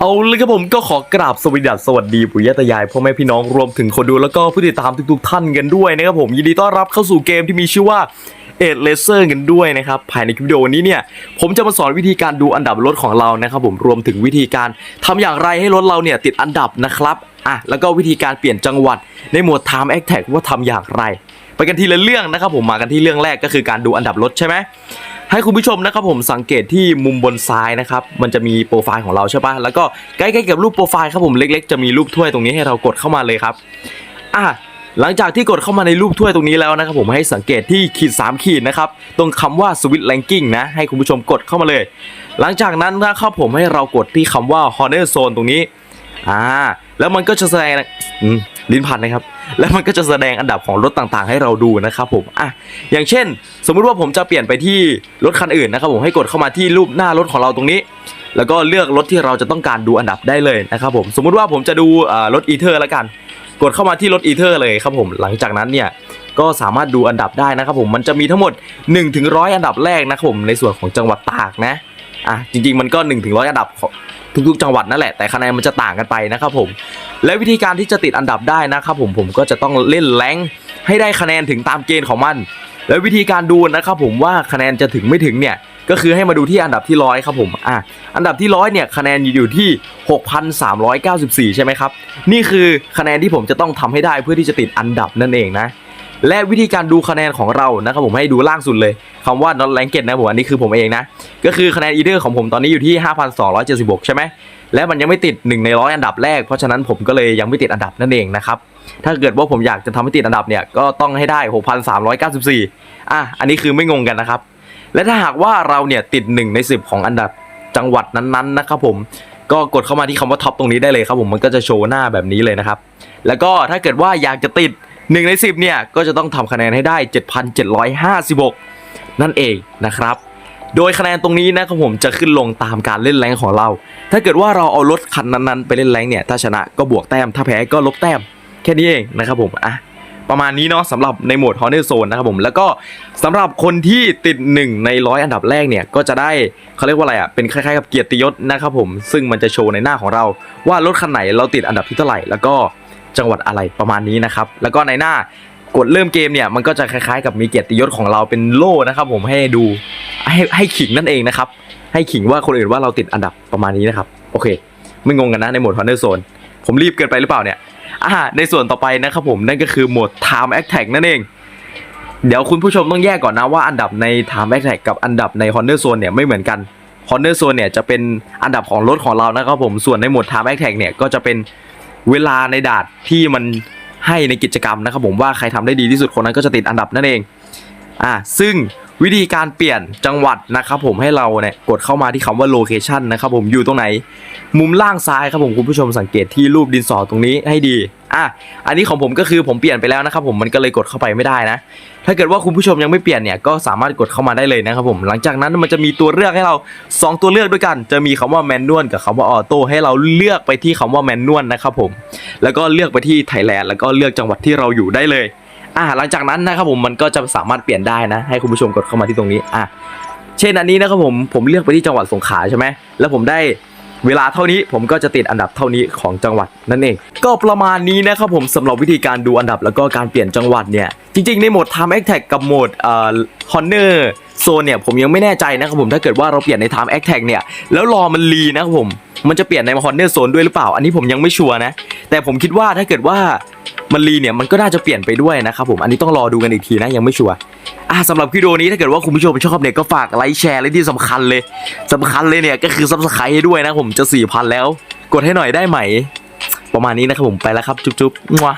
เอาเลยครับผมก็ขอกราบสวัสดีสวัสดีปุยยะตายายพ่อแม่พี่น้องรวมถึงคนดูแล้วก็ผู้ติดตามทุกๆท่านกันด้วยนะครับผมยินดีต้อนรับเข้าสู่เกมที่มีชื่อว่าเอ็ดเลเซอร์กันด้วยนะครับภายในคลิปวิดีโอนี้เนี่ยผมจะมาสอนวิธีการดูอันดับรถของเรานะครับผมรวมถึงวิธีการทำอย่างไรให้รถเราเนี่ยติดอันดับนะครับอะแล้วก็วิธีการเปลี่ยนจังหวัดในหมวด Time a t t a c ว่าทำอย่างไร ไปกันทีละเรื่องนะครับผมมากันที่เรื่องแรกก็คือการดูอันดับรถใช่ไหมให้คุณผู้ชมนะครับผมสังเกตที่มุมบนซ้ายนะครับมันจะมีโปรไฟล์ของเราใช่ปะแล้วก็ใกล้ๆกับรูปโปรไฟล์ครับผมเล็ก ๆ จะมีรูปถ้วยตรงนี้ให้เรากดเข้ามาเลยครับอะหลังจากที่กดเข้ามาในรูปถ้วยตรงนี้แล้วนะครับผมให้สังเกตที่ขีด 3 ขีดนะครับตรงคำว่า Switch Ranking นะให้คุณผู้ชมกดเข้ามาเลย หลังจากนั้นนะครับผมให้เรากดที่คำว่า Honor Zone ตรงนี้อ่าแล้วมันก็จะแสดงอืม ลิ้นพันนะครับ แล้วมันก็จะแสดงอันดับของรถต่างๆ ให้เราดูนะครับผมอะอย่างเช่น สมมุติว่าผมจะเปลี่ยนไปที่รถคันอื่นนะครับผมให้กดเข้ามาที่รูปหน้ารถของเราตรงนี้ แล้วก็เลือกรถที่เราจะต้องการดูอันดับได้เลยนะครับผมสมมุติว่าผมจะดูอ่ารถอีเทอร์แล้วกัน กดเข้ามาที่รถอีเทอร์เลยครับผมหลังจากนั้นเนี่ยก็สามารถดูอันดับได้นะครับผมมันจะมีทั้งหมด1ถึงร้อยอันดับแรกนะครับผมในส่วนของจังหวัดตากนะอะจริงๆมันก็1ถึงร้อยอันดับทุกๆ จังหวัดนั่นแหละแต่คะแนนมันจะต่างกันไปนะครับผมและวิธีการที่จะติดอันดับได้นะครับผมผมก็จะต้องเล่นแรงให้ได้คะแนนถึงตามเกณฑ์ของมัน แล้ววิธีการดูนะครับผมว่าคะแนนจะถึงไม่ถึงเนี่ยก็คือให้มาดูที่อันดับที่ร้อยครับผมอะอันดับที่ร้อยเนี่ยคะแนนอยู่ที่ 6,394 ใช่ไหมครับ นี่คือคะแนนที่ผมจะต้องทำให้ได้เพื่อที่จะติดอันดับนั่นเองนะและวิธีการดูคะแนนของเรานะครับผมให้ดูล่างสุดเลยคำว่า not ranked นะผมอันนี้คือผมเองนะ ก็คือคะแนนอีเดอร์ของผมตอนนี้อยู่ที่ 5,276 ใช่ไหม และมันยังไม่ติด1ในร้อยอันดับแรก เพราะฉะนั้นผมก็เลยยังไม่ติดอันดับนั่นเองนะครับ ถ้าเกิดว่าผมอยากจะทำให้ติดอันดับเนี่ยก็ต้องให้ได้ 6,394 อะ อันนี้คือไม่งงกันนะครับ และถ้าหากว่าเราเนี่ยติด 1 ใน 10 ของอันดับจังหวัดนั้นๆนะครับผมก็กดเข้ามาที่คำว่าท็อปตรงนี้ได้เลยครับผมมันก็จะโชว์หน้าแบบนี้เลยนะครับ แล้วก็ถ้าเกิดว่าอยากจะติด 1 ใน 10 เนี่ยก็จะต้องทำคะแนนให้ได้ 7,756 นั่นเองนะครับ โดยคะแนนตรงนี้นะครับผมจะขึ้นลงตามการเล่นแรงของเรา ถ้าเกิดว่าเราเอารถคันนั้นๆไปเล่นแรงเนี่ยถ้าชนะก็บวกแต้ม ถ้าแพ้ก็ลบแต้มแค่นี้เองนะครับผมอะประมาณนี้เนาะสำหรับในโหมด Honor Zone นะครับผมแล้วก็สำหรับคนที่ติด 1 ในร้อยอันดับแรกเนี่ย ก็จะได้เขาเรียกว่าอะไรอะเป็นคล้ายๆกับเกียรติยศนะครับผมซึ่งมันจะโชว์ในหน้าของเรา ว่ารถคันไหนเราติดอันดับที่เท่าไหร่แล้วก็จังหวัดอะไรประมาณนี้นะครับแล้วก็ในหน้ากดเริ่มเกมเนี่ยมันก็จะคล้ายๆ กับมีเกียรติยศของเราเป็นโล่นะครับผมให้ดู ให้ให้ขิงนั่นเองนะครับ ให้ขิงว่าคนอื่นว่าเราติดอันดับประมาณนี้นะครับ โอเค ไม่งงกันนะในโหมด Honor Zone ผมรีบเกินไปหรือเปล่าเนี่ยอ่าในส่วนต่อไปนะครับผมนั่นก็คือโหมด Time Attack นั่นเอง เดี๋ยวคุณผู้ชมต้องแยกก่อนนะว่าอันดับใน Time Attack กับอันดับใน Honor Zone เนี่ยไม่เหมือนกัน Honor Zone เนี่ยจะเป็นอันดับของรถของเรานะครับผมส่วนในโหมด Time Attack เนี่ยก็จะเป็นเวลาในดาดที่มันให้ในกิจกรรมนะครับผมว่าใครทำได้ดีที่สุดคนนั้นก็จะติดอันดับนั่นเอง อ่าซึ่งวิธีการเปลี่ยนจังหวัดนะครับผมให้เราเนี่ยกดเข้ามาที่คำว่า location นะครับผมอยู่ตรงไหน มุมล่างซ้ายครับผมคุณผู้ชมสังเกตที่รูปดินสอตรงนี้ให้ดีอะอันนี้ของผมก็คือผมเปลี่ยนไปแล้วนะครับผมมันก็เลยกดเข้าไปไม่ได้นะ ถ้าเกิดว่าคุณผู้ชมยังไม่เปลี่ยนเนี่ยก็สามารถกดเข้ามาได้เลยนะครับผมหลังจากนั้นมันจะมีตัวเลือกให้เรา 2 ตัวเลือกด้วยกัน จะมีคำว่าแมนนวลกับคำว่าออโต้ให้เราเลือกไปที่คำว่าแมนนวลนะครับผมแล้วก็เลือกไปที่ไทยแลนด์แล้วก็เลือกจังหวัดที่เราอยู่ได้เลย อ่าหลังจากนั้นนะครับผมมันก็จะสามารถเปลี่ยนได้นะ ให้คุณผู้ชมกดเข้ามาที่ตรงนี้อะเช่นอันนี้นะครับผมผมเลือกไปที่จังหวัดสงขลาใช่ไหมแล้วผมได้เวลาเท่านี้ผมก็จะติดอันดับเท่านี้ของจังหวัดนั่นเอง ก็ประมาณนี้นะครับผมสำหรับวิธีการดูอันดับแล้วก็การเปลี่ยนจังหวัดเนี่ย จริงๆ ในโหมด Time Attack กับโหมดเอ่อ Honor Zone เนี่ยผมยังไม่แน่ใจนะครับผมถ้าเกิดว่าเราเปลี่ยนใน Time Attack เนี่ยแล้วรอมันรีนะครับผม มันจะเปลี่ยนในคอนเนอร์โซนด้วยหรือเปล่า อันนี้ผมยังไม่ชัวร์นะ แต่ผมคิดว่าถ้าเกิดว่ามันรีเนี่ยมันก็น่าจะเปลี่ยนไปด้วยนะครับผมอันนี้ต้องรอดูกันอีกทีนะยังไม่ชัวร์อะสำหรับวิดีโอนี้ถ้าเกิดว่าคุณผู้ชมชอบเนี่ยก็ฝากไลค์แชร์และที่สำคัญเลยสำคัญเลยเนี่ยก็คือซับสไครต์ให้ด้วยนะผมจะ4ี่พันแล้ว กดให้หน่อยได้ไหม ประมาณนี้นะครับผมไปแล้วครับ จุ๊บๆมัว